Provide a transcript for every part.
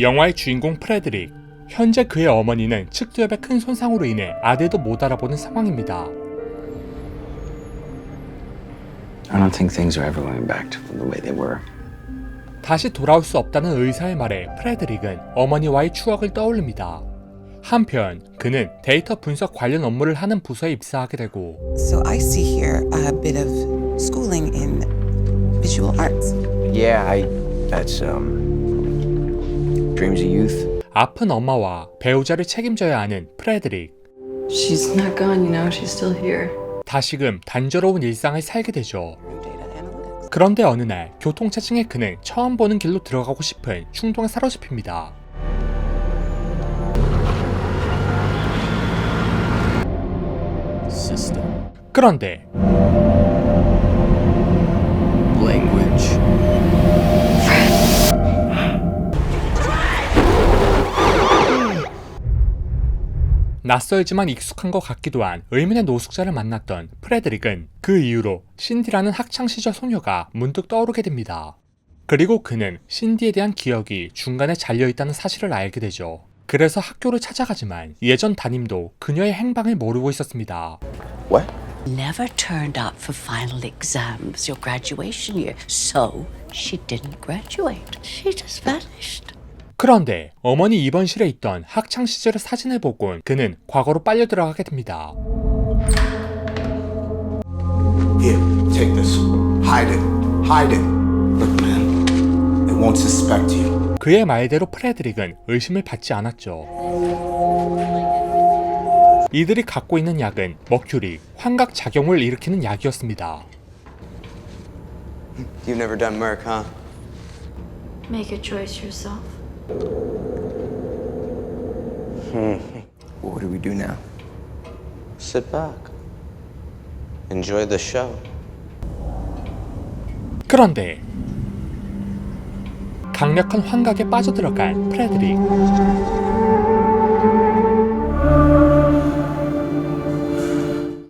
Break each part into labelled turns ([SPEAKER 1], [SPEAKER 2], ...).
[SPEAKER 1] 영화의 주인공 프레드릭. 현재 그의 어머니는 측두엽의 큰 손상으로 인해 아들도 못 알아보는 상황입니다.
[SPEAKER 2] I don't think things are ever going back to the way they were.
[SPEAKER 1] 다시 돌아올 수 없다는 의사의 말에 프레드릭은 어머니와의 추억을 떠올립니다. 한편 그는 데이터 분석 관련 업무를 하는 부서에 입사하게 되고
[SPEAKER 3] So I see here a bit of schooling in visual arts.
[SPEAKER 2] Yeah, I. That's um. Dreams of youth.
[SPEAKER 1] 아픈 엄마와 배우자를 책임져야 하는 프레드릭.
[SPEAKER 4] She's not gone, you know, she's still here.
[SPEAKER 1] 다시금 단조로운 일상을 살게 되죠. 그런데 어느 날 교통체증의 그는 처음 보는 길로 들어가고 싶은 충동에 사로잡힙니다.
[SPEAKER 2] System.
[SPEAKER 1] 그런데 낯설지만 익숙한 것 같기도 한 의문의 노숙자를 만났던 프레드릭은 그 이후로 신디라는 학창시절 소녀가 문득 떠오르게 됩니다. 그리고 그는 신디에 대한 기억이 중간에 잘려있다는 사실을 알게 되죠. 그래서 학교를 찾아가지만 예전 담임도 그녀의 행방을 모르고 있었습니다.
[SPEAKER 2] What?
[SPEAKER 5] never turned up for final exams your graduation year, so she didn't graduate. She just vanished.
[SPEAKER 1] 그런데 어머니 입원실에 있던 학창 시절의 사진을 보곤 그는 과거로 빨려 들어가게 됩니다.
[SPEAKER 6] Here, take this. Hide it. Hide it. Look, man. They won't suspect you.
[SPEAKER 1] 그의 말대로 프레드릭은 의심을 받지 않았죠. 이들이 갖고 있는 약은 머큐리, 환각 작용을 일으키는 약이었습니다.
[SPEAKER 7] You've never done Merc, huh?
[SPEAKER 4] Make a choice yourself.
[SPEAKER 2] What do we do now?
[SPEAKER 7] Sit back. Enjoy the show.
[SPEAKER 1] 그런데 강력한 환각에 빠져들어간 프레드릭.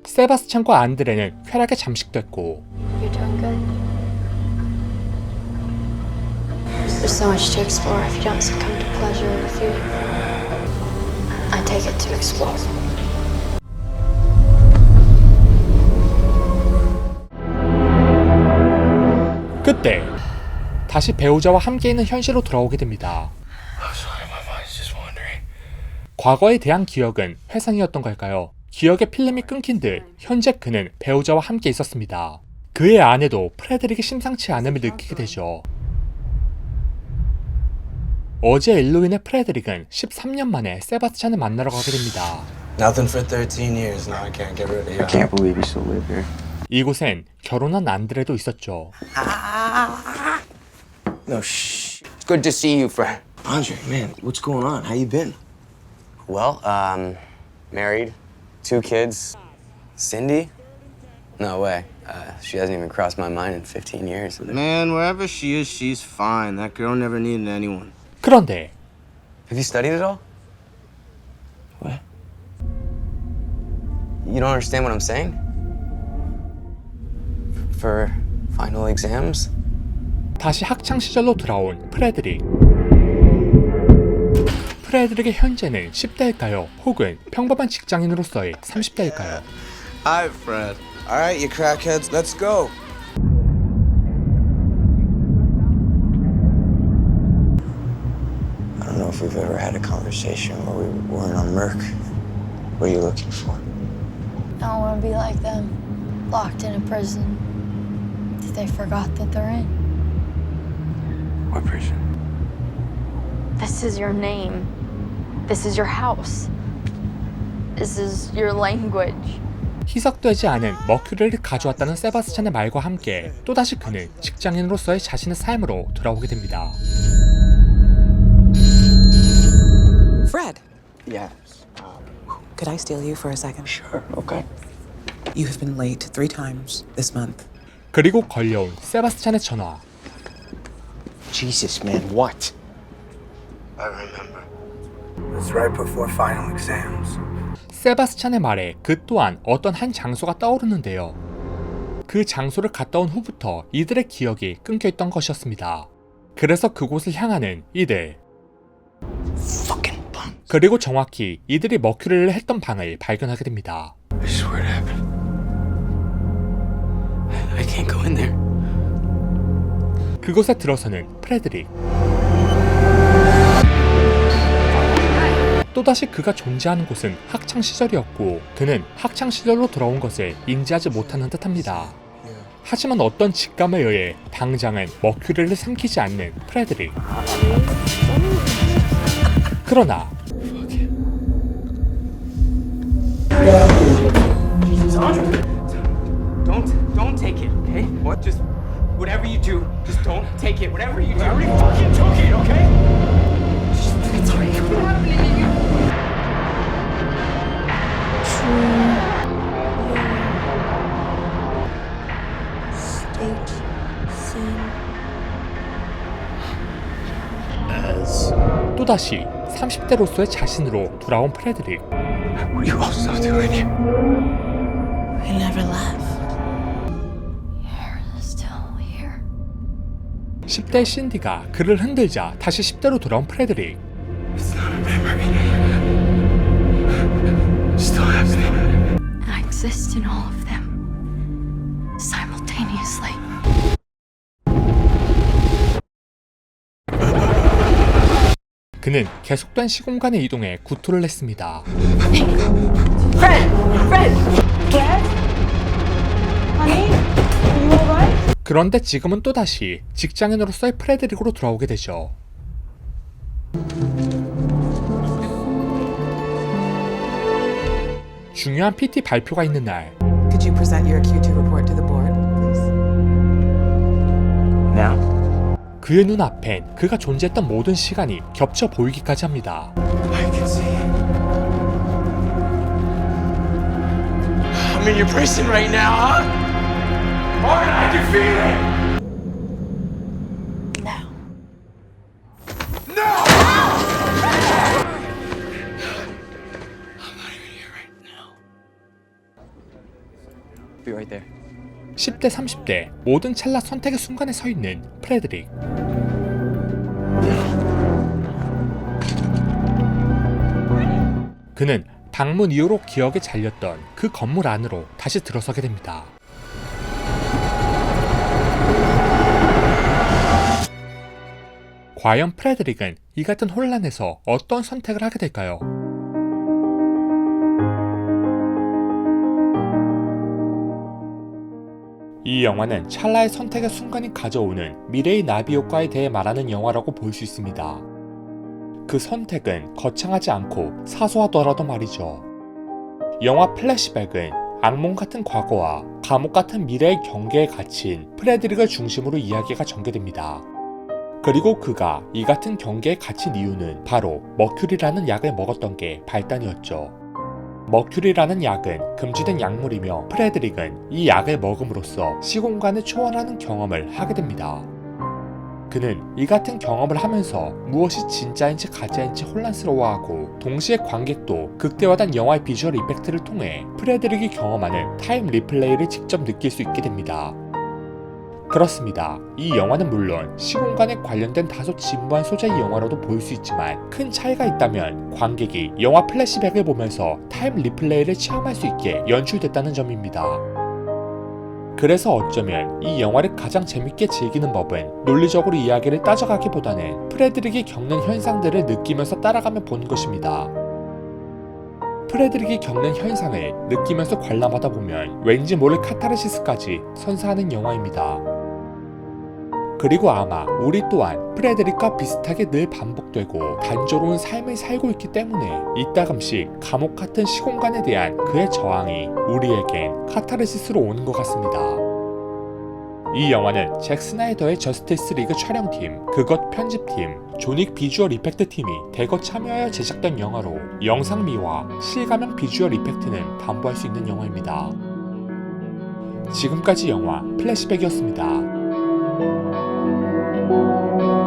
[SPEAKER 1] 세바스찬과 안드레는 쾌락에 잠식됐고
[SPEAKER 4] There's so much to explore if you don't succumb to pleasure or fear. I take it to explore.
[SPEAKER 1] 그때 다시 배우자와 함께 있는 현실로 돌아오게 됩니다.
[SPEAKER 2] Sorry, my mind's just wandering.
[SPEAKER 1] 과거에 대한 기억은 회상이었던 걸까요? 기억의 필름이 끊긴 듯 현재 그는 배우자와 함께 있었습니다. 그의 아내도 프레드릭의 심상치 않음을 느끼게 되죠. 어제 일로 인해 프레드릭은 13년 만에 세바스찬을 만나러 가게 됩니다.
[SPEAKER 6] Nothing for 13 years. Now I can't get rid of you.
[SPEAKER 2] I can't believe you still live here.
[SPEAKER 1] 이곳엔 결혼한 안드레도 있었죠.
[SPEAKER 2] No, shh.
[SPEAKER 7] It's good to see you, Fred.
[SPEAKER 2] Andre, man, what's going on? How you been?
[SPEAKER 7] Well, um, married, two kids. Cindy? No way. Uh, she hasn't even crossed my mind in 15 years.
[SPEAKER 8] Man, wherever she is, she's fine. That girl never needed anyone.
[SPEAKER 1] 그런데
[SPEAKER 7] Have you studied at all?
[SPEAKER 2] What?
[SPEAKER 7] You don't understand what I'm saying? For final exams?
[SPEAKER 1] 다시 학창 시절로 돌아온 프레드릭. 프레드릭의 현재는 10대일까요? 혹은 평범한 직장인으로서의 30대일까요?
[SPEAKER 8] Hi, Fred.
[SPEAKER 6] All right, you crackheads, let's go.
[SPEAKER 2] I don't know if we've ever had a conversation where we weren't on Merc. What are you looking for?
[SPEAKER 4] I don't want to be like them, locked in a prison that they forgot that they're in.
[SPEAKER 2] What prison?
[SPEAKER 4] This is your name. This is your house. This is your language.
[SPEAKER 1] 희석되지 않은 머큐리를 가져왔다는 세바스찬의 말과 함께 또다시 그는 직장인으로서의 자신의 삶으로 돌아오게 됩니다.
[SPEAKER 2] Yes.
[SPEAKER 3] could I steal you for a second?
[SPEAKER 2] Sure. Okay.
[SPEAKER 3] You have been late three times this month.
[SPEAKER 1] 그리고 걸려온 세바스찬의 전화.
[SPEAKER 2] Jesus, man, what?
[SPEAKER 6] I remember. It was right before final exams.
[SPEAKER 1] 세바스찬의 말에 그 또한 어떤 한 장소가 떠오르는데요. 그 장소를 갔다 온 후부터 이들의 기억이 끊겨 있던 것이었습니다. 그래서 그곳을 향하는 이들.
[SPEAKER 7] Bum.
[SPEAKER 1] 그리고 정확히 이들이 머큐리를 했던 방을 발견하게 됩니다.
[SPEAKER 7] I swear it happened. I can't go in there.
[SPEAKER 1] 그곳에 들어서는 프레드릭. 또다시 그가 존재하는 곳은 학창 시절이었고 그는 학창 시절로 돌아온 것을 인지하지 못하는 듯합니다. 하지만 어떤 직감에 의해 당장은 머큐리를 삼키지 않는 프레드릭. 그러나
[SPEAKER 9] Don't don't take it, okay? What? Just whatever you do, just don't take it. Whatever you do. I already fucking took it, okay? Just, it's already happening to you.
[SPEAKER 1] 또다시 30대로서의 자신으로 돌아온 프레드릭.
[SPEAKER 7] What are you still doing here?
[SPEAKER 3] We never left.
[SPEAKER 4] Still here.
[SPEAKER 1] 10대 신디가 그를 흔들자 다시 10대로 돌아온 프레드릭.
[SPEAKER 7] It's not a memory. It's still happening.
[SPEAKER 4] I exist in all of
[SPEAKER 1] 그는 계속된 시공간의 이동에 구토를 했습니다. 그런데 지금은 또다시 직장인으로서의 프레드릭으로 돌아오게 되죠. 중요한 PT 발표가 있는 날
[SPEAKER 3] Could you present your Q2 report to the board, please?
[SPEAKER 9] Now.
[SPEAKER 1] 그의 눈앞엔 그가 존재했던 모든 시간이 겹쳐 보이기까지 합니다.
[SPEAKER 7] I can see it. I'm in your prison right now, huh? Martin, I can feel it!
[SPEAKER 4] No.
[SPEAKER 9] Be right there.
[SPEAKER 1] 10대 30대 모든 찰나 선택의 순간에 서 있는 프레드릭. 그는 방문 이후로 기억에 잘렸던 그 건물 안으로 다시 들어서게 됩니다. 과연 프레드릭은 이 같은 혼란에서 어떤 선택을 하게 될까요? 이 영화는 찰나의 선택의 순간이 가져오는 미래의 나비 효과에 대해 말하는 영화라고 볼 수 있습니다. 그 선택은 거창하지 않고 사소하더라도 말이죠. 영화 플래시백은 악몽 같은 과거와 감옥 같은 미래의 경계에 갇힌 프레드릭을 중심으로 이야기가 전개됩니다. 그리고 그가 이 같은 경계에 갇힌 이유는 바로 머큐리라는 약을 먹었던 게 발단이었죠. 머큐리라는 약은 금지된 약물이며 프레드릭은 이 약을 먹음으로써 시공간을 초월하는 경험을 하게 됩니다. 그는 이 같은 경험을 하면서 무엇이 진짜인지 가짜인지 혼란스러워하고 동시에 관객도 극대화된 영화의 비주얼 이펙트를 통해 프레드릭이 경험하는 타임 리플레이를 직접 느낄 수 있게 됩니다. 그렇습니다. 이 영화는 물론 시공간에 관련된 다소 진부한 소재의 영화로도 보일 수 있지만 큰 차이가 있다면 관객이 영화 플래시백을 보면서 타임 리플레이를 체험할 수 있게 연출됐다는 점입니다. 그래서 어쩌면 이 영화를 가장 재밌게 즐기는 법은 논리적으로 이야기를 따져가기보다는 프레드릭이 겪는 현상들을 느끼면서 따라가며 보는 것입니다. 프레드릭이 겪는 현상을 느끼면서 관람하다 보면 왠지 모를 카타르시스까지 선사하는 영화입니다. 그리고 아마 우리 또한 프레드릭과 비슷하게 늘 반복되고 단조로운 삶을 살고 있기 때문에 이따금씩 감옥 같은 시공간에 대한 그의 저항이 우리에겐 카타르시스로 오는 것 같습니다. 이 영화는 잭 스나이더의 저스티스 리그 촬영팀, 그것 편집팀, 조닉 비주얼 이펙트 팀이 대거 참여하여 제작된 영화로 영상미와 실감형 비주얼 이펙트는 담보할 수 있는 영화입니다. 지금까지 영화 플래시백이었습니다. Música